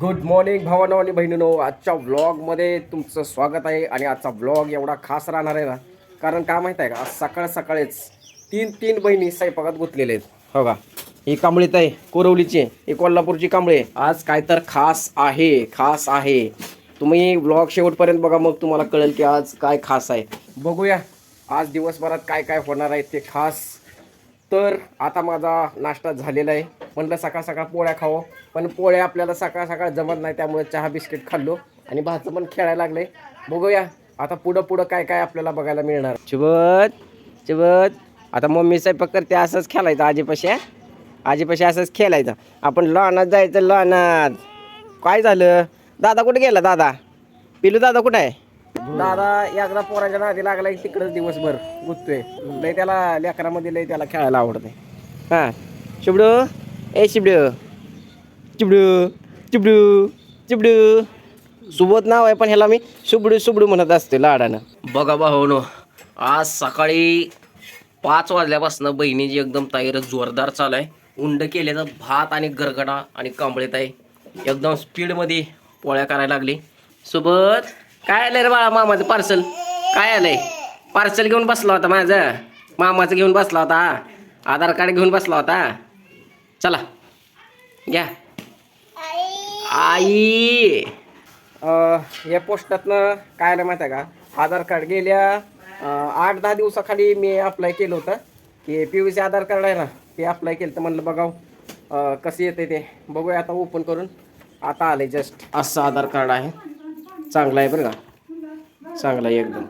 Good morning भावानो आणि बहिणीनो. आजच्या व्लॉगमध्ये तुमचं स्वागत आहे आणि आजचा व्लॉग एवढा खास राहणार आहे ना. कारण काय माहीत आहे का? आज सकाळ सकाळीच तीन तीन बहिणी स्वयंपाकात गुंतलेले आहेत. हो का? ही कांबळीत आहे कोरवलीची ही कोल्हापूरची कांबळी आज काय तर खास आहे खास आहे. तुम्ही व्लॉग शेवटपर्यंत बघा मग तुम्हाला कळेल की आज काय खास आहे. बघूया. आज दिवसभरात काय काय होणार आहे ते खास. तर आता माझा नाश्ता झालेला आहे. म्हटलं सकाळ सकाळ पोळ्या खावं. पण पोळ्या आपल्याला सकाळ सकाळ जमत नाही त्यामुळे चहा बिस्किट खाल्लो. आणि भातचं पण खेळायला लागले बघूया आता पुढं पुढं काय काय आपल्याला बघायला मिळणार. चिवत चिवत आता मम्मी स्वयंपाक करते असंच खेळायचं आजीपाशी आजीपाशी असंच खेळायचं. आपण लहानात जायचं लहानात काय झालं? दादा कुठे गेला दादा? पिलू दादा कुठं आहे? दादा एकदा पोराच्या नादी लागला की तिकडंच दिवसभर गुंततोय. लय त्याला लेकरामध्ये लय त्याला खेळायला आवडते हां. शिबडू ए शिबडू चिबडू. चिबडू. चिबडू. सुबोध नाव आहे पण ह्याला मी सुबडू सुबडू म्हणत असते लाडानं. बघा भाऊनो हो आज सकाळी पाच वाजल्यापासून बहिणीची एकदम तयारी जोरदार चालू आहे. उंड केल्याचा भात आणि गरगडा आणि कांबळीत आहे. एकदम स्पीडमध्ये पोळ्या करायला लागली. सोबत काय आलंय रे बाळा मामाचं पार्सल काय आलंय? पार्सल घेऊन बसला होता माझं. मामाचं घेऊन बसला होता. आधार कार्ड घेऊन बसला होता. चला. घ्या. आई! या पोस्टातनं काय आलं माहिती आहे का? आधार कार्ड गेल्या अं, आठ दहा दिवसाखाली मी अप्लाय केलं होतं. की पी सी आधार कार्ड आहे ना ते अप्लाय केलं तर म्हणलं बघाव अं, कसं येते ते. बघूया आता ओपन करून. आता आले जस्ट असं आधार कार्ड आहे. चांगलं आहे बरं का? चांगलं आहे एकदम.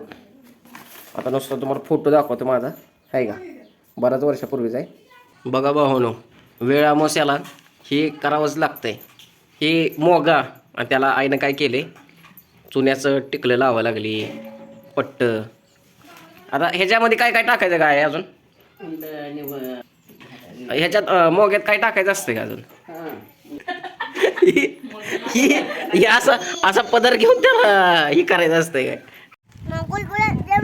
आता नुसतं तुम्हाला फोटो दाखवतो माझा. आहे का? बऱ्याच वर्षापूर्वीच आहे. बघा भाऊनो वेळ अमावस्याला हे करावंच लागतंय. हे मोगा. आणि त्याला आईनं काय केले? चुन्याचं टिकलं लावावं लागली. पट्ट. आता ह्याच्यामध्ये काय काय टाकायचं काय आहे अजून ह्याच्यात मोग्यात काय टाकायचं असतं का अजून? ही असं असा पदर घेऊन त्याला ही करायचं असतंय काय?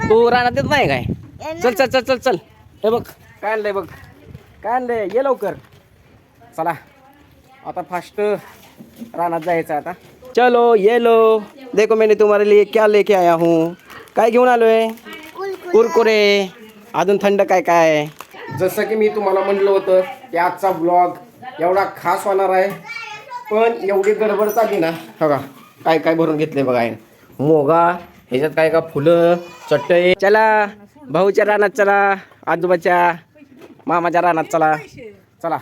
तू राहणार देत नाही काय? चल चल चल चल चल. हे बघ काय आणलंय बघ? काय आणलंय? ये लवकर. चला. आता फास्ट रानात जायचं आता. चलो ये लो देखो मैंने तुम्हारे लिए क्या लेके आया हूँ. काय घेऊन आलोय? कुरकुरे. अजून थंड काय काय? जसं की मी तुम्हाला म्हणलं होतं की आजचा ब्लॉग एवढा खास होणार आहे. पण एवढी गडबड चालली ना बघा काय काय भरून घेतले बघा मोगा ह्याच्यात काय का फुलं चटई. चला भाऊच्या रानात चला आजोबाच्या मामाच्या रानात चला. चला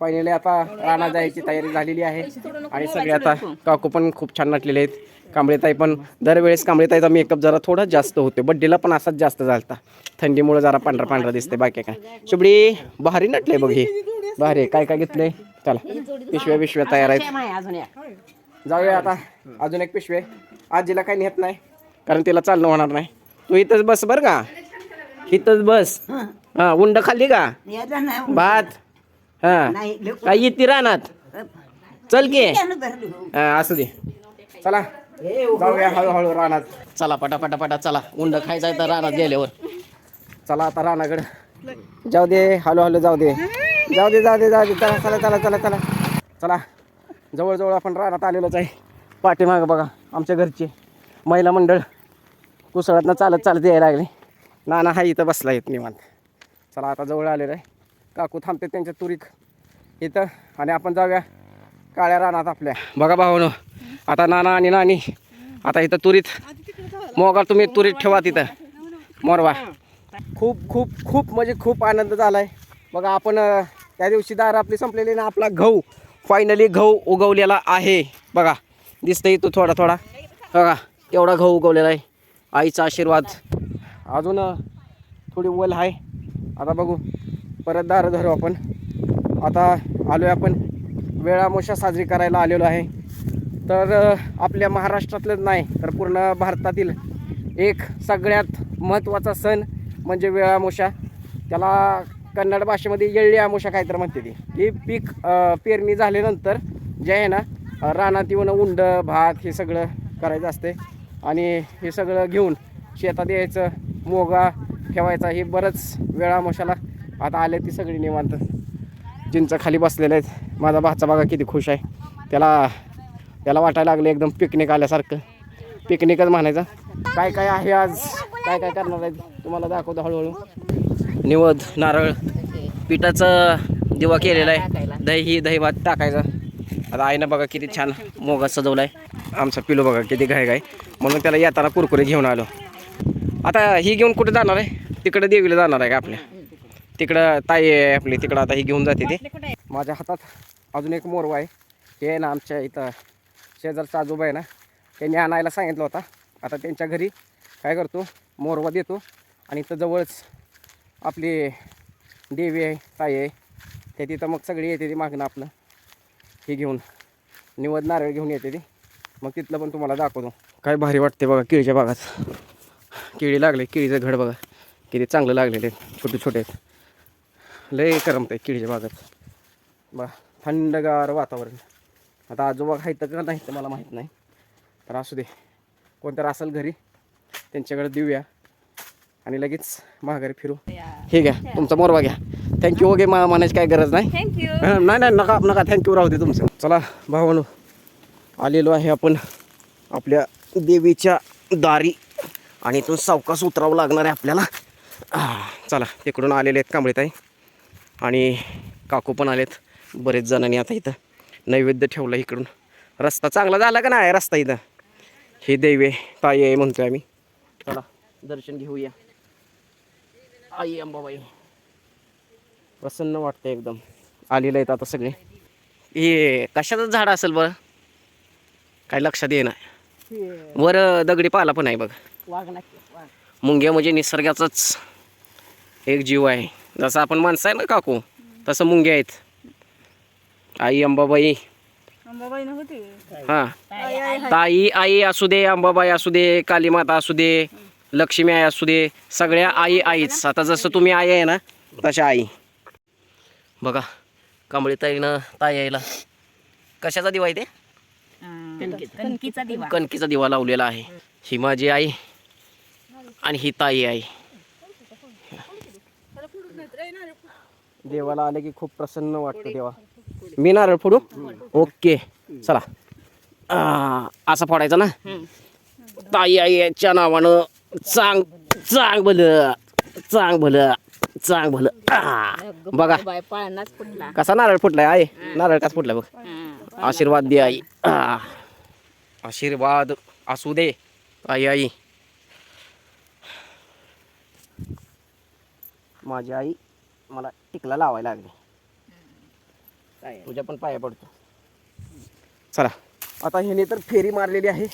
फायनली आता रानात जायची तयारी झालेली आहे. आणि सगळे आता काकू पण खूप छान नटलेले आहेत. कांबळेताई पण दरवेळेस कांबळेताईचा मेकअप जरा थोडा जास्त होते बड्डेला पण असाच जास्त झालता. थंडीमुळे जरा पांढरा पांढरा दिसते बाकी काय. शुभडी भारी नटले बघ हे. भारी काय काय घेतले चला. पिशव्या पिशव्या तयार आहेत. जाऊया आता. अजून एक पिशवे. आजीला काही नेत नाही कारण तिला चालणं होणार नाही. तू इथंच बस बरं का? इथंच बस. हा. उंड खाल्ली का? भात. हा. काय येते रानात. चल की. हा, असू दे. चला. जाऊया हळूहळू रानात. चला पटा पटा पटा चला. उंड खायचा तर रानात गेल्यावर. चला आता रानाकडे. जाऊ दे हळू हळू जाऊ दे. जाऊ दे जाऊ दे जाऊ दे. चला चला चला चला चला. चला. जवळजवळ आपण रानात आलेलोच आहे. पाठीमागं बघा आमच्या घरचे महिला मंडळ. कुसळतनं चालत चालत यायला लागले. नाना हा इथं बसला येत निवांत. चला आता जवळ आलेलं आहे. काकू थांबते त्यांच्या तुरीक इथं. आणि आपण जाऊया काळ्या रानात आपल्या. बघा भावानो आता नाना आणि नानी आता इथं तुरीत. मोगा तुम्ही तुरीत ठेवा तिथं. मोरवा. खूप खूप खूप म्हणजे खूप आनंद झाला आहे बघा आपण त्या दिवशी दार आपली संपलेली ना आपला गहू फायनली गहू उगवलेला आहे. बघा दिसतंय तो थोडा थोडा. बघा एवढा गहू उगवलेला आहे. आईचा आशीर्वाद. अजून थोडी वल आहे. आता बघू परत दार धरू आपण. आता आलो आहे आपण. वेळामोशा साजरी करायला आलेलो आहे. तर आपल्या महाराष्ट्रातलंच नाही तर पूर्ण भारतातील एक सगळ्यात महत्त्वाचा सण म्हणजे वेळामोशा. त्याला कन्नड भाषेमध्ये येळी आमोशा काहीतरी म्हणते ती. ही पीक पेरणी झाल्यानंतर जे आहे ना रानात येऊन उंड भात हे सगळं करायचं असते. आणि हे सगळं घेऊन शेतात यायचं मोगा ठेवायचा हे बरंच वेळामोशाला आता आले ती सगळी निवांत. जिंच खाली बसलेले आहेत. माझा भाचा बघा किती खुश आहे. त्याला त्याला वाटायला लागलं एकदम पिकनिक आल्यासारखं. पिकनिकच म्हणायचं. काय काय आहे आज? काय काय करणार आहेत? तुम्हाला दाखवतो हळूहळू. निवद नारळ पिठाचं दिवा केलेला आहे. दही ही दही भात टाकायचा. आता आईनं बघा किती छान मोगा सजवला आहे आमचा पिलो बघा किती घाय घाय म्हणून त्याला येताना कुरकुरे घेऊन आलो. आता ही घेऊन कुठे जाणार आहे? तिकडे देवीला जाणार आहे का आपल्या? तिकडं ताई आहे आपली तिकडं आता ही घेऊन जाते ते. माझ्या हातात अजून एक मोरवा आहे. ते आहे ना आमच्या इथं शेजारचा आजोबा आहे ना त्यांनी आणायला सांगितलं होता. आता त्यांच्या घरी काय करतो? मोरवा देतो आणि इथं जवळच आपली देवी आहे ताई आहे. ते तिथं मग सगळी येते ती मागणं आपलं. हे घेऊन. निवद नारळ घेऊन येते ती. मग तिथलं पण तुम्हाला दाखवतो. काय भारी वाटते बघा केळीच्या बागात. केळी लागले केळीचं घड बघा. किती चांगलं लागलेले आहेत छोटे छोटे आहेत. लय करमत आहे केळीच्या बागात. बा थंडगार वातावरण. आता आजोबा खायचं का नाही तर मला माहीत नाही. तर असू दे. कोणतर असेल घरी त्यांच्याकडे देऊया. आणि लगेच माघारी फिरू. हे घ्या तुमचा मोरवा घ्या. थँक्यू ओके मा म्हणायची काय गरज नाही. नाही नाही नका नका. थँक्यू राहू दे तुमचं. चला भावानो आलेलो आहे आपण आपल्या देवीच्या दारी आणि इथून सावकाश उतरावं लागणार आहे आपल्याला. चला तिकडून आलेले आहेत कांबळेताई. आणि काकू पण आलेत बरेच जणांनी आता इथं नैवेद्य ठेवला इकडून. रस्ता चांगला झाला का नाही? रस्ता इथं. हे दैवे ताई आहे म्हणतोय आम्ही. चला दर्शन घेऊया. आई अंबाबाई. प्रसन्न वाटतं एकदम. आलेलं आहेत आता सगळे. हे कशाचं झाड असेल बरं? काय लक्षात येणार वर दगडी पाला पण आहे बघ. मुंग्या म्हणजे निसर्गाचाच एक जीव आहे. जसं आपण माणसं आहे ना काकू तसं मुंग्या आहेत. आई अंबाबाई. हां. ताई आई असू दे अंबाबाई असू दे कालीमाता असू दे लक्ष्मी आई असू दे सगळ्या आई आईच. आता जसं तुम्ही आई आहे ना तशा आई. बघा कांबळी ताईनं ताई आईला कशाचा दिवा आहे ते? कणकीचा दिवा. कणकीचा दिवा लावलेला आहे. ही माझी आई आणि ही ताई आई. देवाला आले की खूप प्रसन्न वाटतं देवा. मी नारळ फोडू? ओके चला. असा फोडायचा ना? ताई आईच्या नावानं चांग चांग भलं चांग भलं चांग भलं. बघा. बाय पाळणाच फुटला कसा नारळ फुटलाय आहे नारळ कसा फुटलाय बघ. आशीर्वाद दे आई. आशीर्वाद असू दे आई आई. माझी आई मला टिकला लावायला लागली. तुझ्या पण पाया पडतो. चला. आता ह्याने तर फेरी मारलेली आहे.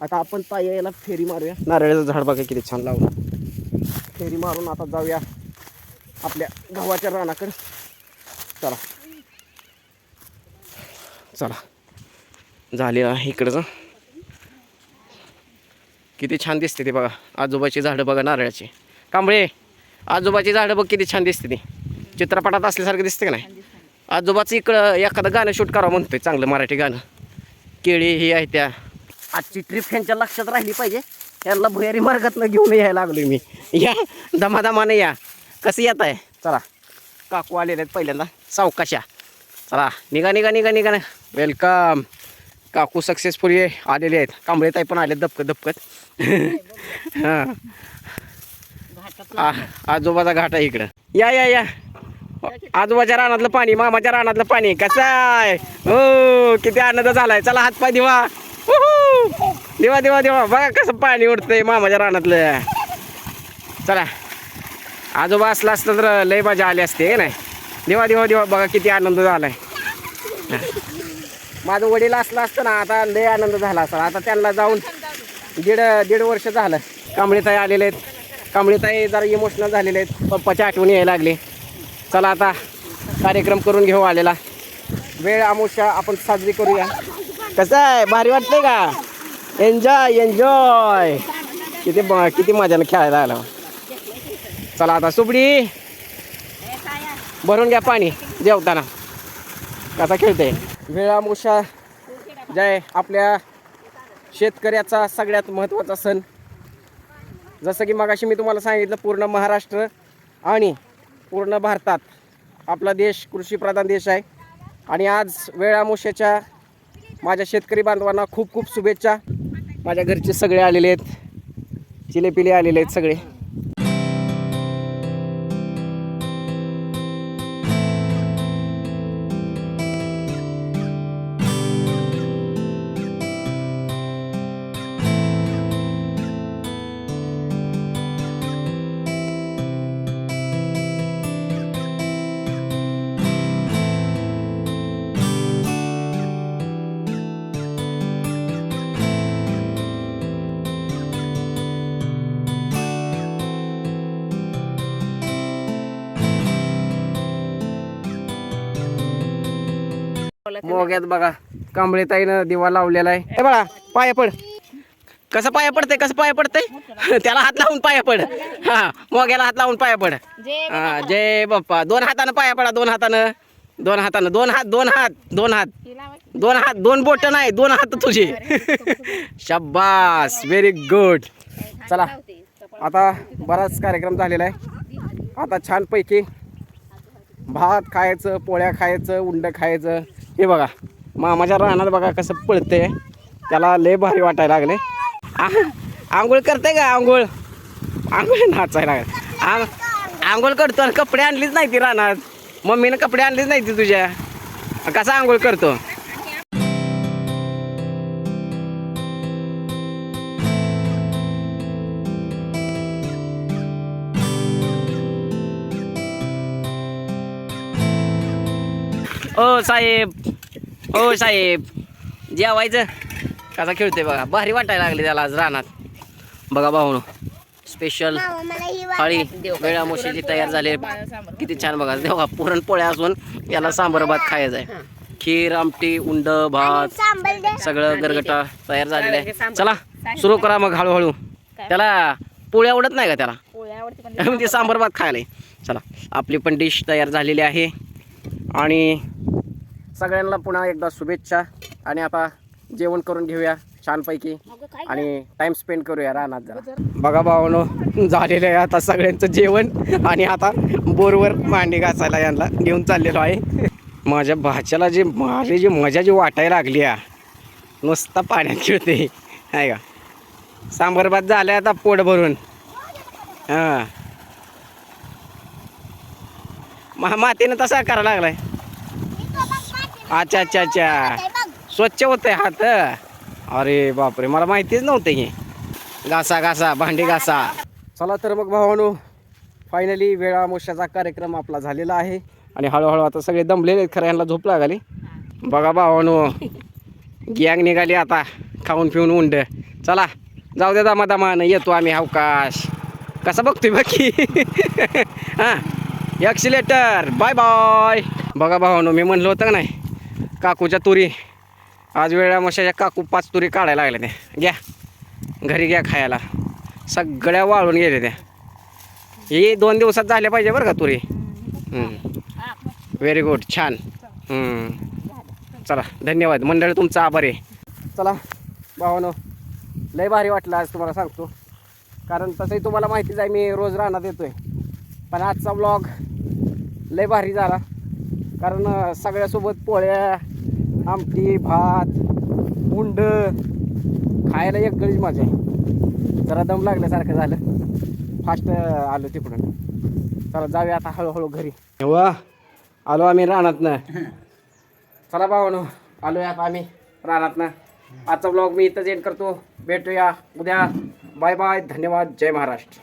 आता आपण ताई याला फेरी मारूया. नारळाचं झाड बघा किती छान लावलं. फेरी मारून आता जाऊया आपल्या गव्हाच्या रानाकडे. चला. चला. झाले इकडचं. किती छान दिसते ते बघा. आजोबाची झाडं बघा नारळाची. कांबळे आजोबाची झाडं बघ किती छान दिसते ती. चित्रपटात असल्यासारखं दिसते का नाही? आजोबाचं इकडं एखादं गाणं शूट करावं म्हणतोय चांगलं मराठी गाणं. केळी ही आहे त्या. आजची ट्रिप ह्यांच्या लक्षात राहिली पाहिजे. त्यांना भुयारी मार्गातनं घेऊन यायला लागलो मी. या दमादमाने या. कसं येत आहे? चला काकू आलेले आहेत पहिल्यांदा. सावकाशा चला निघा निघा निघा निघा. ना वेलकम काकू सक्सेसफुली आलेले आहेत. कांबळे ताई पण आले दपकत दपकत हां. आजोबाचा घाट आहे इकडं. या या या. आजोबाच्या रानातलं पाणी मामाच्या रानातलं पाणी. कसं आहे हो किती आनंद झालाय. चला हात पाय दिवा दिवा दिवा दिवा. बघा कसं पाणी उडतंय मामाच्या रानातलं. चला. आजोबा असला असतं तर लय मजा आली असते हे नाही? देवा दिवा दिवा बघा किती आनंद झालाय. माझं वडील असलं असतं ना आता लय आनंद झाला असता आता त्यांना जाऊन दीड दीड वर्ष झालं. कांबळीताई आलेले आहेत. कांबळीताई जरा इमोशनल झालेले आहेत. पप्पाची आठवणी यायला लागली. चला आता कार्यक्रम करून घेऊ आलेला. वेळ आमुषा आपण साजरी करूया. कसं आहे भारी वाटतंय का? एन्जॉय एन्जॉय किती ब- किती मजानं खेळायला आला. चला आता सुपडी भरून घ्या पाणी जेवताना. कसा खेळते वेळामुषा जय. आपल्या शेतकऱ्याचा सगळ्यात महत्त्वाचा सण. जसं की मगाशी मी तुम्हाला सांगितलं पूर्ण महाराष्ट्र आणि पूर्ण भारतात आपला देश कृषीप्रधान देश आहे. आणि आज वेळामुशाच्या माझ्या शेतकरी बांधवांना खूप खूप शुभेच्छा. माझ्या घरचे सगळे आलेले आहेत. चिलेपिले आलेले आहेत सगळे. मोग्यात बघा कांबळे ताईनं दिवा लावलेला आहे. हे बघा पाया पड. कसं पाया पडतंय कसं पाया पडतंय? त्याला हात लावून पाया पड. हा मोग्याला हात लावून पाया पड. हा जय बाप्पा. दोन हातानं पाया पडा दोन हातानं. दोन हातानं. दोन हात दोन हात दोन हात. दोन हात दोन बोट नाही दोन हात तुझे. शब्बास व्हेरी गुड चला आता बराच कार्यक्रम झालेला आहे. आता छानपैकी भात खायचं पोळ्या खायचं उंड खायचं. हे बघा मामाच्या रानात बघा कसं पळते त्याला लय भारी वाटायला लागले आंघोळ करते का आंघोळ? आंघोळ नाचायला लागले आंग आंघोळ करतो आणि कपडे आणलीच नाही ती रानात. मम्मीनं कपडे आणलीच नाही ती तुझ्या. कसा आंघोळ करतो? ओ साहेब ओ साहेब. जेवायचं. कसा खेळतोय बघा. भारी वाटायला लागले त्याला आज रानात. बघा भाऊ स्पेशल थाळी वेळा मोशीची तयार झाली. किती छान बघा. देवा पुरणपोळ्या असून याला सांबर भात खायचा आहे. खीर आमटी उंड भात सगळं गरगटा तयार झालेलं आहे. चला सुरू करा मग हळूहळू. त्याला पोळ्या आवडत नाही का त्याला? ते सांबर भात खायला आहे. चला आपली पण डिश तयार झालेली आहे. आणि सगळ्यांना पुन्हा एकदा शुभेच्छा. आणि आता जेवण करून घेऊया छानपैकी. आणि टाइम स्पेंड करूया रानात जरा. बघा भावानो झालेलं आहे आता सगळ्यांचं जेवण. आणि आता बोरवर मांडी घासायला यांना घेऊन चाललेलो आहे. माझ्या भाच्याला जी माझी जी मजा जी वाटायला लागली आहे नुसता पाण्यात खेळते आहे का? सांबर भात झालं आता पोट भरून. हां. मा मातीनं तसा करायला लागलाय. अच्छा अच्छा अच्छा. स्वच्छ होते हात अरे बापरे मला माहितीच नव्हते की घासा घासा भांडी घासा. चला तर मग भावानो फायनली वेळामोशाचा कार्यक्रम आपला झालेला आहे. आणि हळूहळू आता सगळे दमलेले आहेत खरं यांना झोप लागली. बघा भावानो गँग निघाली आता खाऊन पिऊन उंड. चला जाऊ दे दामा दामानं येतो आम्ही अवकाश. कसा बघतोय बाकी हां. एक्सिलेटर बाय बाय बघा भावानो मी म्हणलं होतं का नाही? काकूच्या तुरी. आज वेळा मशाच्या काकू पाच तुरी काढायला लागल्या त्या घ्या. घरी घ्या खायला. सगळ्या वाळून गेल्या त्या हे दोन दिवसात झाल्या पाहिजे बरं का तुरी. व्हेरी गुड छान. चला धन्यवाद. मंडळ तुमचा आभार आहे. चला भावानो लय भारी वाटलं आज तुम्हाला सांगतो. कारण तसंही तुम्हाला माहितीच आहे मी रोज राहण्यात येतो आहे पण आजचा ब्लॉग लय भारी झाला. कारण सगळ्यासोबत पोळ्या आमटी भात उंड खायला एक गळीच मजा आहे. जरा दम लागल्यासारखं झालं. फास्ट आलो तिकडून. चला जाऊया आता हळूहळू घरी. वा आलो आम्ही रानातनं. चला भावानो आलोय आता आम्ही रानातनं. आजचा ब्लॉग मी इथंच एंड करतो. भेटूया उद्या. बाय बाय धन्यवाद. जय महाराष्ट्र.